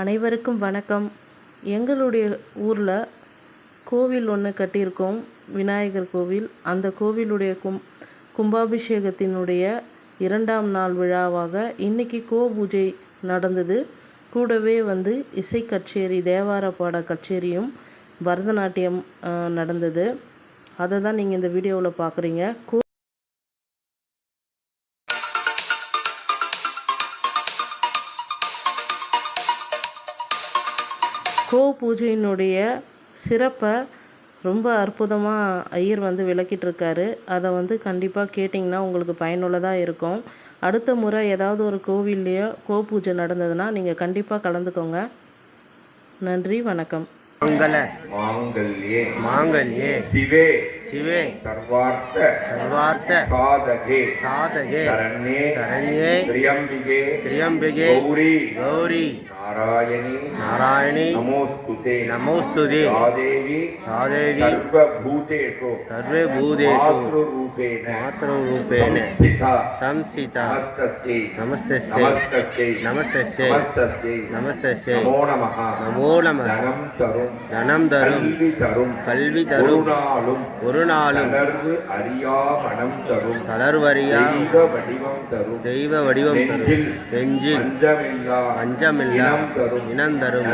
அனைவருக்கும் வணக்கம். எங்களுடைய ஊரில் கோவில் ஒன்று கட்டியிருக்கோம் விநாயகர் கோவில். அந்த கோவிலுடைய கும் கும்பாபிஷேகத்தினுடைய இரண்டாம் நாள் விழாவாக இன்னைக்கு கோ பூஜை நடந்தது. கூடவே வந்து இசை கச்சேரி தேவார பாட கச்சேரியும் பரதநாட்டியம் நடந்தது. அதை தான் நீங்கள் இந்த வீடியோவில் பார்க்குறீங்க கோ கோ பூஜையினுடைய சிறப்பை ரொம்ப அற்புதமாக ஐயர் வந்து விளக்கிட்டு இருக்காரு அதை வந்து கண்டிப்பாக கேட்டிங்கன்னா உங்களுக்கு பயனுள்ளதாக இருக்கும். அடுத்த முறை ஏதாவது ஒரு கோவில்லையோ கோ பூஜை நடந்ததுன்னா நீங்கள் கண்டிப்பாக கலந்துக்கோங்க. நன்றி வணக்கம். மங்கள மாங்கல்யே. மாங்கல்யே. சிவே. சிவே. சர்வார்த்த. சர்வார்த்த. சாதகே. சாதகே. சரண்யே. சரண்யே. திரியம்பிகே. திரியம்பிகே. கௌரி. கௌரி. நாராயணி நமோஸ்துதே ராதேவி சர்வே பூதேஷு ஸ்திதா சம்சிதா. நமஸ்தஸ்யை. நமஸ்தஸ்யை. நமஸ்தஸ்யை. நமோ நமः தனம் தரும். தனம் தரும். கல்வி தரும். கல்வி தரும். ஒரு நாளும். ஒரு நாளும். தளர்வு அறியா மனம் தரும். தளர்வறியா தெய்வ வடிவம் தரும். தெய்வ வடிவம் தரும். செஞ்சில் பஞ்சமில்லா. தரும். இனம் தரும்.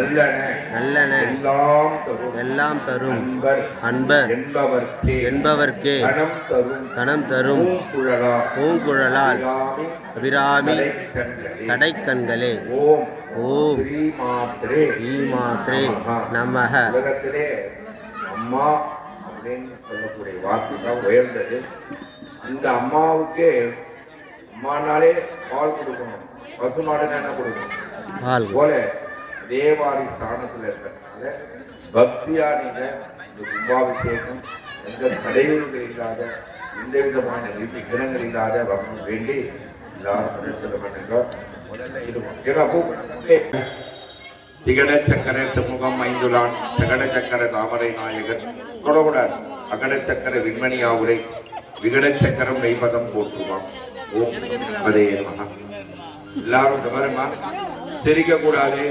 நல்லன. எல்லாம் தரும். எல்லாம் தரும். அன்பர். என்பவர்க்கே. கணம் தரும். பூங்குழலால். அபிராமி. அபிராமி. கண்களே. கடைக்கண்களே. ஓம். ஓம். ஈ மாத்ரே நமக அம்மா அப்படின்னு சொல்லக்கூடிய வார்த்தை தான் உயர்ந்தது. அந்த அம்மாவுக்கு அம்மானாலே பால் கொடுக்கணும். பசுமாடுனா என்ன கொடுக்கணும் பால். தேவாரி ஸ்தானத்தில் இருக்கிறதுனால பக்தியா நீங்க இந்த கும்பாபிஷேகம் எந்த தடைகளும் இல்லாத எந்த விதமான விக்கிரங்கள் இல்லாத வரணும் வேண்டி எல்லாரும் முதல்ல இது பூ. திகட சக்கர சமூகம் ஐந்துலான் சகட சக்கர தாமரை நாயகர். தொடக்கூடாது. அகட சக்கர விண்மணியாவுரை விகட சக்கரம் மெய்பதம் போற்றுவான். ஓம் அதே மகா எல்லாரும் இந்த மாதிரிமா சிரிக்க கூடாது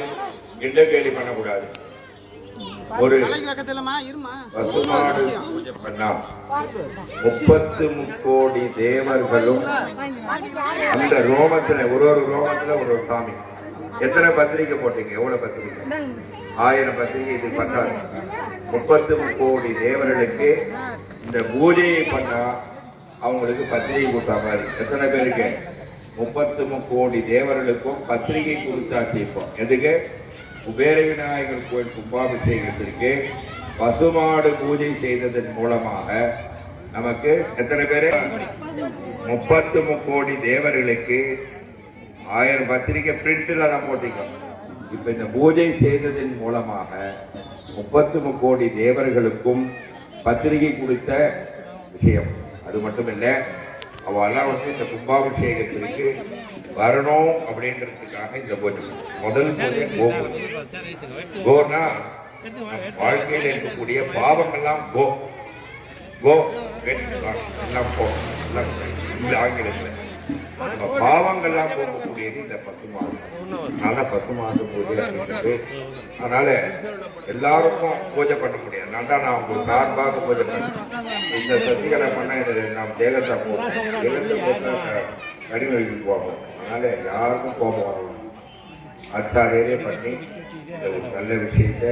கிண்ட பண்ணக்கூடாது. ஒரு பண்ணா முப்பத்து முக்கோடி தேவர்களும் அந்த ரோமத்துல ஒரு ஒரு ரோமத்துல ஒரு ஒரு சாமி. எத்தனை பத்திரிக்கை போட்டீங்க? எவ்வளவு பத்திரிக்கை? ஆயிரம் பத்திரிக்கை இது பண்ணாரு முப்பத்து முக்கோடி தேவர்களுக்கு இந்த பூஜையை பண்ணா அவங்களுக்கு பத்திரிகை கொடுத்தா மாதிரி. எத்தனை பேருக்கு? முப்பத்து முக்கோடி தேவர்களுக்கும் பத்திரிகை கொடுத்தாச்சு இப்போ. எதுக்கு? குபேர விநாயகர் கோயில் கும்பாபிஷேகத்திற்கு பசுமாடு பூஜை செய்ததன் மூலமாக நமக்கு எத்தனை பேர்? முப்பத்து முக்கோடி தேவர்களுக்கு ஆயிரம் பத்திரிக்கை பிரிண்டில் தான் போட்டீங்க. இப்ப இந்த பூஜை செய்ததன் மூலமாக முப்பத்து முக்கோடி தேவர்களுக்கும் பத்திரிகை கொடுத்த விஷயம். அது மட்டும் இல்லை அவெல்லாம் வந்து இந்த கும்பாபிஷேகத்திற்கு வரணும் அப்படின்றதுக்காக இந்த பூஜை முதல் பூஜை கோ கோனா வாழ்க்கையில் இருக்கக்கூடிய பாவங்கள்லாம் கோ கோ எல்லாம் போ. எல்லாம் இந்த ஆங்கிலத்தில். நம்ம பாவங்கள்லாம் போகக்கூடியது இந்த பசுமாடு அதனால பசுமாடு பூஜை அப்படின்றது அதனால எல்லாருக்கும் பூஜை பண்ண முடியாது. அதனால தான் நான் உங்களுக்கு சார்பாக பூஜை பண்ணேன் இந்த சசிகலை பண்ண இது நாம் தேகத்தா போகும் தேகத்தை போட்டா கனிமொழிக்கு போகும் அதனால யாருக்கும் கோபம் வரணும். ஆச்சாரியரே பண்ணி இந்த ஒரு நல்ல விஷயத்த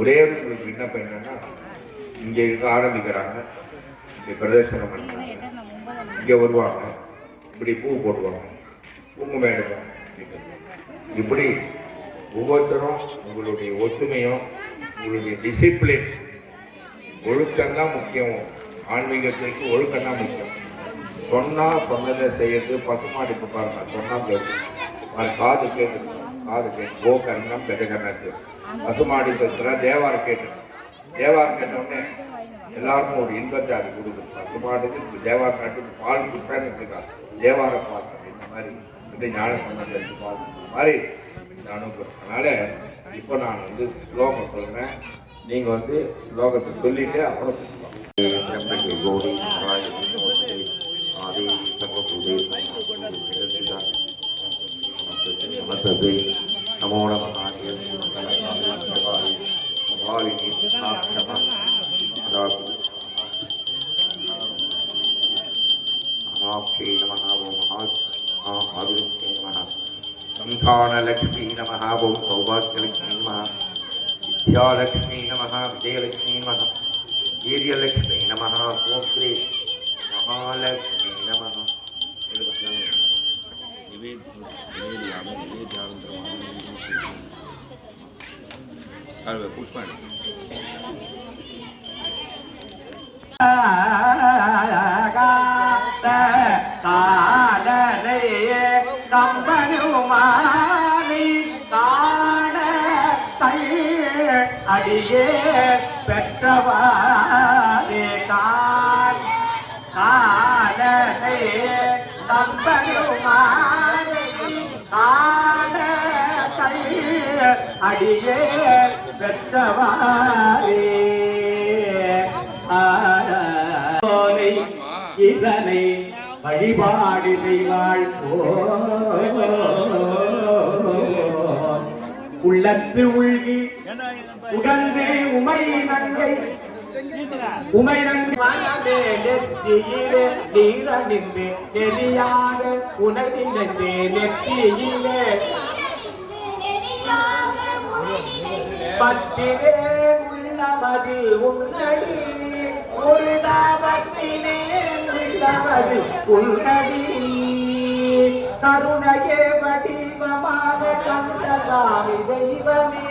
ஒரே ஒரு விண்ணப்பம் என்னன்னா இங்கே இருக்க ஆரம்பிக்கிறாங்க. இங்கே பிரதர்சனம் பண்ணுறாங்க. இங்கே வருவாங்க. இப்படி பூ போட்டுக்கணும் குங்குமம் எடுக்கணும் இப்படி ஒவ்வொருத்தரும் உங்களுடைய ஒற்றுமையும் உங்களுடைய டிசிப்ளின் ஒழுக்கம் தான் முக்கியம். ஆன்மீகத்திற்கு ஒழுக்கம் தான் முக்கியம். சொன்னால் சொன்னதை செய்யறது பசுமாடி பாருங்க. சொன்னா கேட்கும் அது காது கேட்டு காது கேட்டு கோ கர்ணம் பெருகர்ணத்து. பசுமாடி பேசுற தேவாரம் கேட்டு தேவாரம் உடனே எல்லாருக்கும் ஒரு இன்பத்தை அது கொடுக்கும். பசுமாடுக்கு தேவாரம் பால் குட்டான்னு இருக்காங்க தேவார பால் இந்த மாதிரி. இந்த ஞான சம்பந்தம் பால் இந்த மாதிரி நானும் அனுபவம் அதனால இப்போ நான் வந்து ஸ்லோகம் சொல்கிறேன் நீங்கள் வந்து ஸ்லோகத்தை சொல்லிட்டு அப்புறம் நமோ நம नमः ओम महाविरुक्षे नमः संधानलक्ष्मी सौभाग्यलक्ष्मी नमः विद्यालक्ष्मी नमः विजयलक्ष्मी नमः वीर्यलक्ष्मी नमः ओम्रे महालक्ष्मी नमः पुष्पाणि கம்பனுமானி காண அடியே பெற்றவாரே கான் காடலே கம்பனுமானி காண அடியே பெற்றவாரே இதனை வழிபாடு செய்வாள். உள்ளத்து உள்கி உகந்து உமை நங்கை உமை நங்கை நெற்றியிலே நீரணிந்து நெறியாக உனை நினைந்து நெற்றியிலே. பத்திரே உள்ளமதில் உன்னடி ஒரு தாபத்தினே உள்ளமதில் உன்னடி. கருணையே வடிவமாக கந்தசாமி தெய்வமே